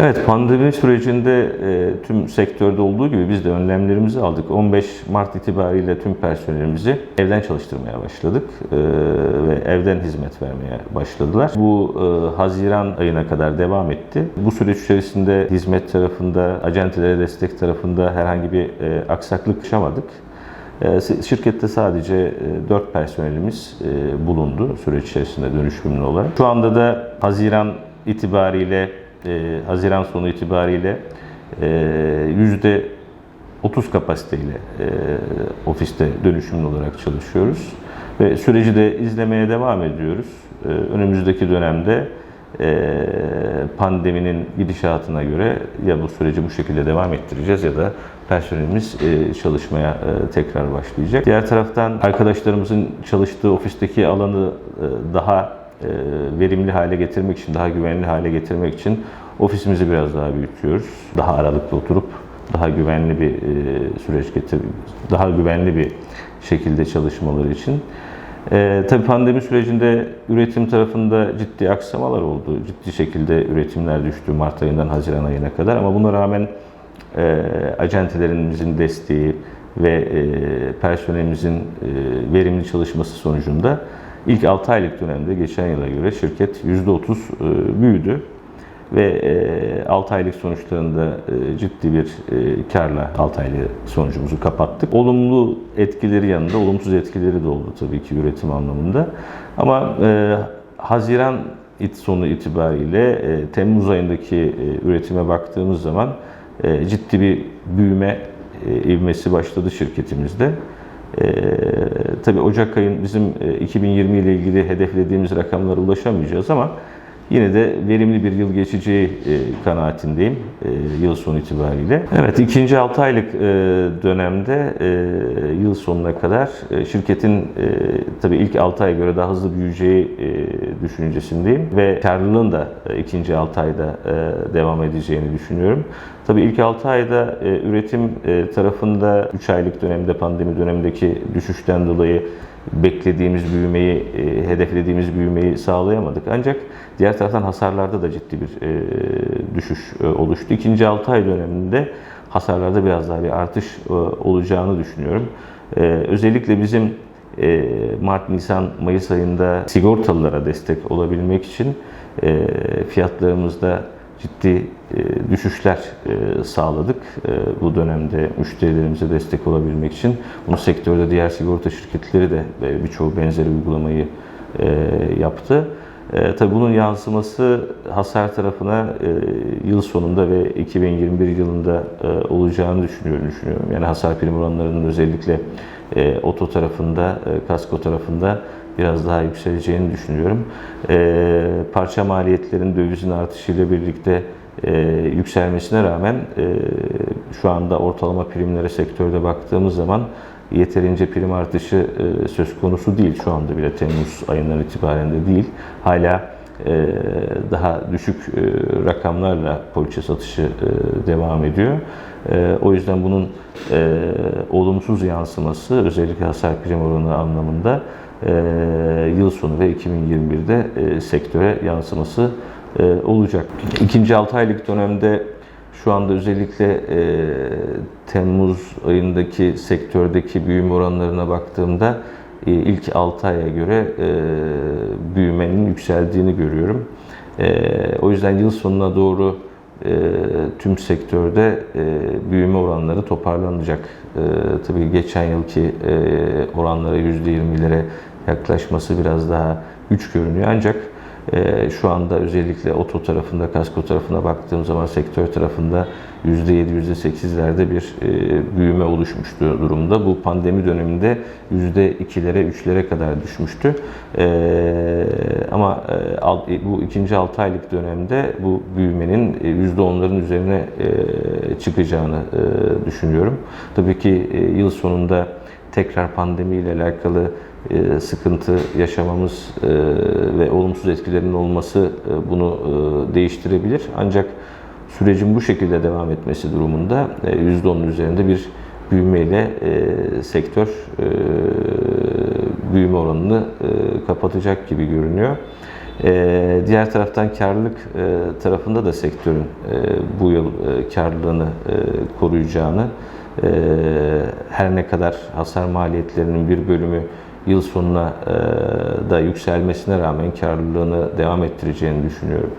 Evet, pandemi sürecinde e, tüm sektörde olduğu gibi biz de önlemlerimizi aldık. 15 Mart itibariyle tüm personelimizi evden çalıştırmaya başladık e, ve evden hizmet vermeye başladılar. Bu e, Haziran ayına kadar devam etti. Bu süreç içerisinde hizmet tarafında, acentelere destek tarafında herhangi bir e, aksaklık yaşamadık. E, Şirkette sadece 4 personelimiz e, bulundu süreç içerisinde dönüşümlü olarak. Şu anda da Haziran itibariyle, e, Haziran sonu itibariyle e, yüzde 30 kapasiteyle e, ofiste dönüşümlü olarak çalışıyoruz. Ve süreci de izlemeye devam ediyoruz. Önümüzdeki dönemde pandeminin gidişatına göre ya bu süreci bu şekilde devam ettireceğiz ya da personelimiz çalışmaya tekrar başlayacak. Diğer taraftan arkadaşlarımızın çalıştığı ofisteki alanı daha verimli hale getirmek için, daha güvenli hale getirmek için ofisimizi biraz daha büyütüyoruz. Daha aralıklı oturup daha güvenli bir e, süreç getir, daha güvenli bir şekilde çalışmaları için. E, tabii pandemi sürecinde üretim tarafında ciddi aksamalar oldu. Ciddi şekilde üretimler düştü Mart ayından Haziran ayına kadar ama buna rağmen e, acentelerimizin desteği ve e, personelimizin e, verimli çalışması sonucunda ilk 6 aylık dönemde geçen yıla göre şirket %30 e, büyüdü ve e, 6 aylık sonuçlarında e, ciddi bir e, karla 6 aylık sonucumuzu kapattık. Olumlu etkileri yanında olumsuz etkileri de oldu tabii ki üretim anlamında. Ama e, Haziran sonu itibariyle e, Temmuz ayındaki e, üretime baktığımız zaman e, ciddi bir büyüme e, ivmesi başladı şirketimizde. E, tabii Ocak ayın bizim e, 2020 ile ilgili hedeflediğimiz rakamlara ulaşamayacağız ama yine de verimli bir yıl geçeceği e, kanaatindeyim e, yıl sonu itibariyle. Evet ikinci 6 aylık e, dönemde yıl sonuna kadar şirketin tabii ilk 6 aya göre daha hızlı büyüyeceği düşüncesindeyim ve karlılığın da ikinci 6 ayda devam edeceğini düşünüyorum. Tabii ilk 6 ayda üretim tarafında 3 aylık dönemde pandemi dönemindeki düşüşten dolayı beklediğimiz büyümeyi, e, hedeflediğimiz büyümeyi sağlayamadık. Ancak diğer taraftan hasarlarda da ciddi bir e, düşüş e, oluştu. İkinci 6 ay döneminde hasarlarda biraz daha bir artış olacağını düşünüyorum. Özellikle bizim Mart, Nisan, Mayıs ayında sigortalılara destek olabilmek için fiyatlarımızda ciddi e, düşüşler e, sağladık e, bu dönemde müşterilerimize destek olabilmek için. Bunu sektörde diğer sigorta şirketleri de e, birçoğu benzeri uygulamayı e, yaptı. E, tabii bunun yansıması hasar tarafına e, yıl sonunda ve 2021 yılında e, olacağını düşünüyorum. düşünüyorum. Yani hasar prim oranlarının özellikle e, oto tarafında, e, kasko tarafında biraz daha yükseleceğini düşünüyorum. E, parça maliyetlerin dövizin artışıyla birlikte e, yükselmesine rağmen e, şu anda ortalama primlere sektörde baktığımız zaman yeterince prim artışı e, söz konusu değil. Şu anda bile Temmuz ayından itibaren de değil. Hala e, daha düşük e, rakamlarla poliçe satışı e, devam ediyor. E, o yüzden bunun e, olumsuz yansıması özellikle hasar prim oranı anlamında e, yıl sonu ve 2021'de e, sektöre yansıması olacak. İkinci 6 aylık dönemde şu anda özellikle e, Temmuz ayındaki sektördeki büyüme oranlarına baktığımda e, ilk 6 aya göre e, büyümenin yükseldiğini görüyorum. E, o yüzden yıl sonuna doğru e, tüm sektörde e, büyüme oranları toparlanacak. E, tabii geçen yılki e, oranlara %20'lere yaklaşması biraz daha güç görünüyor ancak e, şu anda özellikle oto tarafında, kasko tarafına baktığım zaman sektör tarafında %7, %8'lerde bir e, büyüme oluşmuştu durumda. Bu pandemi döneminde %2'lere, 3'lere kadar düşmüştü. E, ama e, bu ikinci 6 aylık dönemde bu büyümenin e, %10'ların üzerine e, çıkacağını e, düşünüyorum. Tabii ki e, yıl sonunda tekrar pandemiyle alakalı e, sıkıntı yaşamamız e, ve olumsuz etkilerinin olması e, bunu e, değiştirebilir. Ancak sürecin bu şekilde devam etmesi durumunda e, %10'un üzerinde bir büyümeyle e, sektör e, büyüme oranını e, kapatacak gibi görünüyor. Diğer taraftan karlılık e, tarafında da sektörün e, bu yıl e, karlılığını e, koruyacağını, e, her ne kadar hasar maliyetlerinin bir bölümü yıl sonuna da yükselmesine rağmen karlılığını devam ettireceğini düşünüyorum.